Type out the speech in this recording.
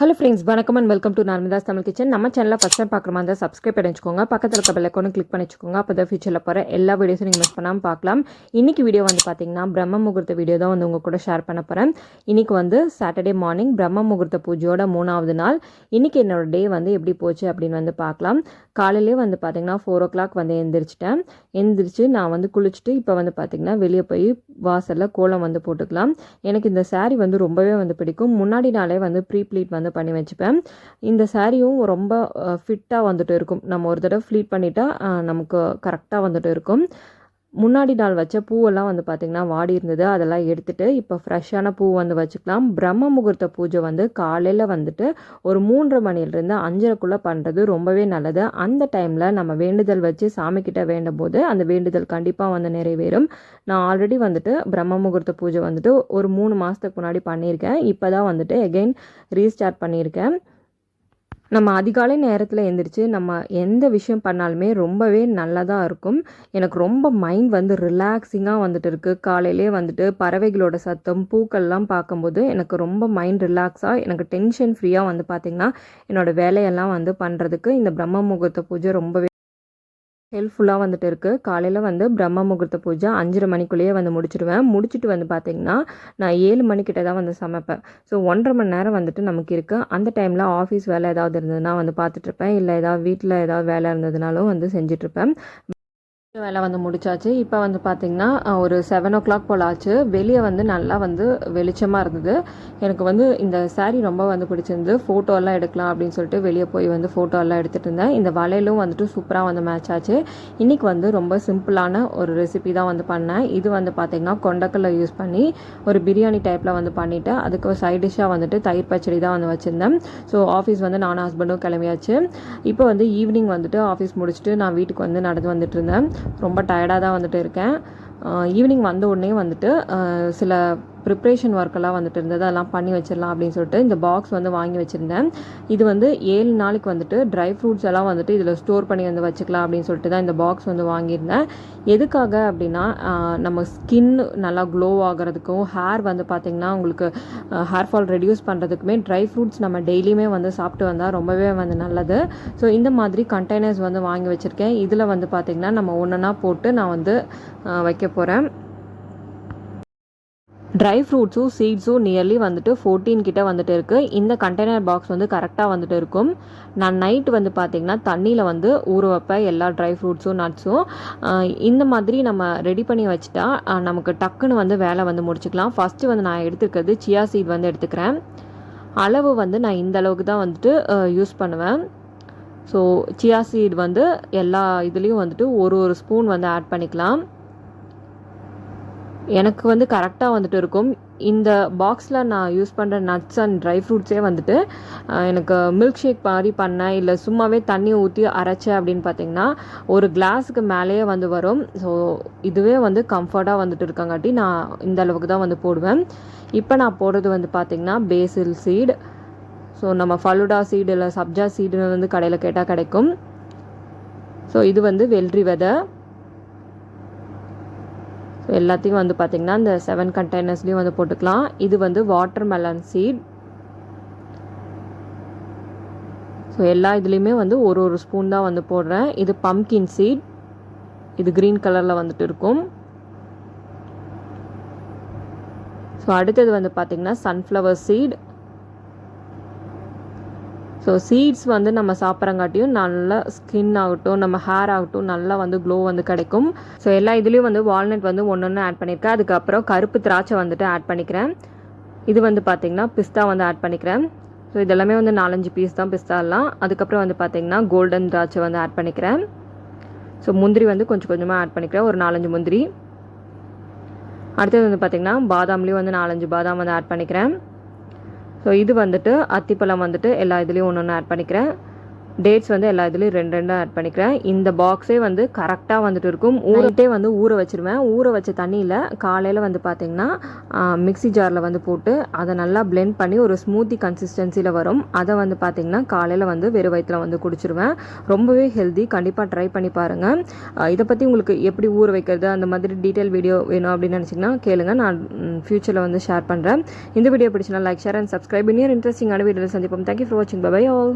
Hello friends வணக்கம் and welcome to Narmada's Tamil kitchen நம்ம சேனலில் ஃபஸ்ட் டைம் பார்க்குற மாதிரி சப்ஸ்கிரைப் பண்ணிச்சுக்கோங்க பக்கத்தில் இருக்க பெல்லைக்கோனும் கிளிக் பண்ணிச்சுக்கோங்க அப்போ தான் ஃபியூச்சரில் போகிற எல்லா வீடியோஸும் நீங்கள் மிஸ் பண்ணாமல் பார்க்கலாம். இன்றைக்கி வீடியோ வந்து பார்த்தீங்கன்னா பிரம்ம முகூர்த்த வீடியோ தான் வந்து உங்கள் கூட ஷேர் பண்ண போகிறேன் இன்றைக்கி வந்து சாட்டர்டே மார்னிங் பிரம்ம முகூர்த்த பூஜையோட மூணாவது நாள். இன்றைக்கி என்னோட டே வந்து எப்படி போச்சு அப்படின்னு வந்து பார்க்கலாம். காலையிலே வந்து பார்த்தீங்கன்னா ஃபோர் ஓ கிளாக் வந்து எந்திரிச்சிட்டேன். எந்திரிச்சு நான் வந்து குளிச்சுட்டு இப்போ வந்து பார்த்தீங்கன்னா வெளியே போய் வாசலில் கோலம் வந்து போட்டுக்கலாம். எனக்கு இந்த சாரீ வந்து ரொம்பவே வந்து பிடிக்கும். முன்னாடி நாளே வந்து ப்ரீ ப்ளீட் வந்து பண்ணி வச்சுப்பேன். இந்த சாரியும் ரொம்ப ஃபிட்டாக வந்துட்டு இருக்கும். நம்ம ஒரு தடவை ஃப்ளீட் பண்ணிட்டா நமக்கு கரெக்டாக வந்துட்டு இருக்கும். முன்னாடி நாள் வச்ச பூவெல்லாம் வந்து பார்த்திங்கன்னா வாடி இருந்தது. அதெல்லாம் எடுத்துகிட்டு இப்போ ஃப்ரெஷ்ஷான பூ வந்து வச்சுக்கலாம். பிரம்ம முகூர்த்த பூஜை வந்து காலையில் வந்துட்டு ஒரு மூன்றரை மணிலேருந்து அஞ்சரைக்குள்ளே பண்ணுறது ரொம்பவே நல்லது. அந்த டைமில் நம்ம வேண்டுதல் வச்சு சாமிக்கிட்ட வேண்டும் போது அந்த வேண்டுதல் கண்டிப்பாக வந்து நிறைவேறும். நான் ஆல்ரெடி வந்துட்டு பிரம்ம முகூர்த்த பூஜை வந்துட்டு ஒரு மூணு மாதத்துக்கு முன்னாடி பண்ணியிருக்கேன். இப்போ தான் வந்துட்டு எகெயின் ரீஸ்டார்ட் பண்ணியிருக்கேன். நம்ம அதிகாலை நேரத்தில் எழுந்திரிச்சு நம்ம எந்த விஷயம் பண்ணாலுமே ரொம்பவே நல்லதாக இருக்கும். எனக்கு ரொம்ப மைண்ட் வந்து ரிலாக்ஸிங்காக வந்துட்டு இருக்குது காலையிலே வந்துட்டு பறவைகளோட சத்தம் பூக்கள்லாம் பார்க்கும்போது எனக்கு ரொம்ப மைண்ட் ரிலாக்ஸாக எனக்கு டென்ஷன் ஃப்ரீயாக வந்து பார்த்திங்கன்னா என்னோடய வேலையெல்லாம் வந்து பண்ணுறதுக்கு இந்த பிரம்ம முகூர்த்த பூஜை ரொம்பவே ஹெல்ப்ஃபுல்லாக வந்துட்டு இருக்குது காலையில் வந்து பிரம்ம முகூர்த்த பூஜை அஞ்சரை மணிக்குள்ளேயே வந்து முடிச்சிடுவேன். முடிச்சுட்டு வந்து பார்த்திங்கன்னா நான் ஏழு மணிக்கிட்ட தான் வந்து சமைப்பேன். ஸோ ஒன்றரை மணி நேரம் வந்துட்டு நமக்கு இருக்குது அந்த டைமில் ஆஃபீஸ் வேலை ஏதாவது இருந்ததுன்னா வந்து பார்த்துட்ருப்பேன் இல்லை ஏதாவது வீட்டில் ஏதாவது வேலை இருந்ததுனாலும் வந்து செஞ்சிட்ருப்பேன் வேலை வந்து முடிச்சாச்சு. இப்போ வந்து பார்த்திங்கன்னா ஒரு செவன் ஓ கிளாக் போல் ஆச்சு. வெளியே வந்து நல்லா வந்து வெளிச்சமாக இருந்தது. எனக்கு வந்து இந்த சாரீ ரொம்ப வந்து பிடிச்சிருந்து ஃபோட்டோலாம் எடுக்கலாம் அப்படின்னு சொல்லிட்டு வெளியே போய் வந்து ஃபோட்டோலாம் எடுத்துகிட்டு இருந்தேன். இந்த வளையலும் வந்துட்டு சூப்பராக வந்து மேட்ச் ஆச்சு. இன்றைக்கி வந்து ரொம்ப சிம்பிளான ஒரு ரெசிபி தான் வந்து பண்ணேன். இது வந்து பார்த்திங்கன்னா கொண்டக்கல்லை யூஸ் பண்ணி ஒரு பிரியாணி டைப்பில் வந்து பண்ணிவிட்டேன் அதுக்கு சைட் டிஷ்ஷாக வந்துட்டு தயிர் பச்சடி தான் வந்து வச்சுருந்தேன். ஸோ ஆஃபீஸ் வந்து நானும் ஹஸ்பண்டும் கிளம்பியாச்சு. இப்போ வந்து ஈவினிங் வந்துட்டு ஆஃபீஸ் முடிச்சுட்டு நான் வீட்டுக்கு வந்து நடந்து வந்துட்டு இருந்தேன். ரொம்ப டயர்டாக தான் வந்துட்டு இருக்கேன். ஈவினிங் வந்த உடனே வந்துட்டு சில ப்ரிப்ரேஷன் ஒர்க்கெல்லாம் வந்துட்டு இருந்தது. அதெல்லாம் பண்ணி வச்சிடலாம் அப்படின்னு சொல்லிட்டு இந்த பாக்ஸ் வந்து வாங்கி வச்சுருந்தேன். இது வந்து ஏழு நாளைக்கு வந்துட்டு ட்ரை ஃப்ரூட்ஸ் எல்லாம் வந்துட்டு இதில் ஸ்டோர் பண்ணி வந்து வச்சுக்கலாம் அப்படின்னு சொல்லிட்டு தான் இந்த பாக்ஸ் வந்து வாங்கியிருந்தேன். எதுக்காக அப்படின்னா நம்ம ஸ்கின் நல்லா க்ளோ ஆகிறதுக்கும் ஹேர் வந்து பார்த்திங்கன்னா உங்களுக்கு ஹேர் ஃபால் ரெடியூஸ் பண்ணுறதுக்குமே ட்ரை ஃப்ரூட்ஸ் நம்ம டெய்லியுமே வந்து சாப்பிட்டு வந்தால் ரொம்பவே வந்து நல்லது. ஸோ இந்த மாதிரி கண்டெய்னர்ஸ் வந்து வாங்கி வச்சுருக்கேன். இதில் வந்து பார்த்திங்கன்னா நம்ம ஒன்றா போட்டு நான் வந்து வைக்க போகிறேன் ட்ரை ஃப்ரூட்ஸும் சீட்ஸும் நியர்லி வந்துட்டு ஃபோர்டீன் கிட்ட வந்துட்டு இருக்குது இந்த கண்டெய்னர் பாக்ஸ் வந்து கரெக்டாக வந்துட்டு இருக்கும். நான் நைட் வந்து பார்த்திங்கன்னா தண்ணியில் வந்து ஊற வைப்பேன் எல்லா ட்ரை ஃப்ரூட்ஸும் நட்ஸும் இந்த மாதிரி நம்ம ரெடி பண்ணி வச்சுட்டா நமக்கு டக்குன்னு வந்து வேலை வந்து முடிச்சுக்கலாம். ஃபஸ்ட்டு வந்து நான் எடுத்துக்கிறது சியா சீட் வந்து எடுத்துக்கிறேன். அளவு வந்து நான் இந்த அளவுக்கு தான் வந்துட்டு யூஸ் பண்ணுவேன். ஸோ சியா சீட் வந்து எல்லா இதுலேயும் வந்துட்டு ஒரு ஒரு ஸ்பூன் வந்து ஆட் பண்ணிக்கலாம். எனக்கு வந்து கரெக்டாக வந்துட்டு இருக்கும். இந்த பாக்ஸில் நான் யூஸ் பண்ணுற நட்ஸ் அண்ட் ட்ரை ஃப்ரூட்ஸே வந்துட்டு எனக்கு மில்க் ஷேக் மாதிரி பண்ணேன் இல்லை சும்மாவே தண்ணி ஊற்றி அரைச்சேன் அப்படின்னு பார்த்தீங்கன்னா ஒரு கிளாஸுக்கு மேலேயே வந்து வரும். ஸோ இதுவே வந்து கம்ஃபர்ட்டாக வந்துட்டு இருக்கங்காட்டி நான் இந்த அளவுக்கு தான் வந்து போடுவேன். இப்போ நான் போடுறது வந்து பார்த்திங்கன்னா பேசில் சீடு ஸோ நம்ம ஃபலுடா சீடு இல்லை சப்ஜா சீடுன்னு வந்து கடையில் கேட்டால் கிடைக்கும். ஸோ இது வந்து வெள்ளரி விதை. எல்லாத்தையும் வந்து பார்த்திங்கன்னா இந்த செவன் கண்டெய்னர்ஸ்லேயும் வந்து போட்டுக்கலாம். இது வந்து வாட்டர் மெலன் சீட் ஸோ எல்லா இதுலேயுமே வந்து ஒரு ஒரு ஸ்பூன் தான் வந்து போடுறேன். இது பம்கின் சீட் இது க்ரீன் கலரில் வந்துட்டு இருக்கும். ஸோ அடுத்தது வந்து பார்த்திங்கன்னா சன்ஃப்ளவர் சீட் ஸோ சீட்ஸ் வந்து நம்ம சாப்பிட்றங்காட்டியும் நல்ல ஸ்கின் ஆகட்டும் நம்ம ஹேர் ஆகட்டும் நல்லா வந்து க்ளோ வந்து கிடைக்கும். ஸோ எல்லா இதுலேயும் வந்து வால்நட் வந்து ஒன்று ஒன்று ஆட் பண்ணியிருக்கேன் அதுக்கப்புறம் கருப்பு திராட்சை வந்துட்டு ஆட் பண்ணிக்கிறேன். இது வந்து பார்த்திங்கன்னா பிஸ்தா வந்து ஆட் பண்ணிக்கிறேன். ஸோ இதெல்லாமே வந்து நாலஞ்சு பீஸ் தான் பிஸ்தாலாம் அதுக்கப்புறம் வந்து பார்த்திங்கன்னா கோல்டன் திராட்சை வந்து ஆட் பண்ணிக்கிறேன். ஸோ முந்திரி வந்து கொஞ்சம் கொஞ்சமாக ஆட் பண்ணிக்கிறேன். ஒரு நாலஞ்சு முந்திரி. அடுத்தது வந்து பார்த்திங்கன்னா பாதாம்லேயும் வந்து நாலஞ்சு பாதாம் வந்து ஆட் பண்ணிக்கிறேன். ஸோ இது வந்துட்டு அத்திப்பழம் வந்துட்டு எல்லா இதுலேயும் ஒன்று ஒன்று ஆட் பண்ணிக்கிறேன். டேட்ஸ் வந்து எல்லா இதுலேயும் ரெண்டு ரெண்டாக ஆட் பண்ணிக்கிறேன். இந்த பாக்ஸே வந்து கரெக்டாக வந்துட்டு இருக்கும். ஊறட்டே வந்து ஊற வச்சிருவேன். ஊற வச்ச தண்ணியில் காலையில் வந்து பார்த்திங்கன்னா மிக்ஸி ஜாரில் வந்து போட்டு அதை நல்லா blend பண்ணி ஒரு ஸ்மூத்தி கன்சிஸ்டன்சியில் வரும். அதை வந்து பார்த்திங்கன்னா காலையில் வந்து வெறும் வயிற்றில் வந்து குடிச்சிருவேன். ரொம்பவே ஹெல்தி கண்டிப்பாக ட்ரை பண்ணி பாருங்கள் இதை பற்றி உங்களுக்கு எப்படி ஊற வைக்கிறது அந்த மாதிரி டீட்டெயில் வீடியோ வேணும் அப்படின்னு நினச்சிங்கன்னா கேளுங்க. நான் ஃப்யூச்சரில் வந்து ஷேர் பண்ணுறேன் இந்த வீடியோ பிடிச்சினா லைக் ஷேர் அண்ட் சப்ஸ்கிரைப் இன்னும் இன்ட்ரெஸ்டிங்கான வீடியோவில் சந்திப்போம். தேங்க்யூ ஃபார் வாட்சிங் பை ஆல்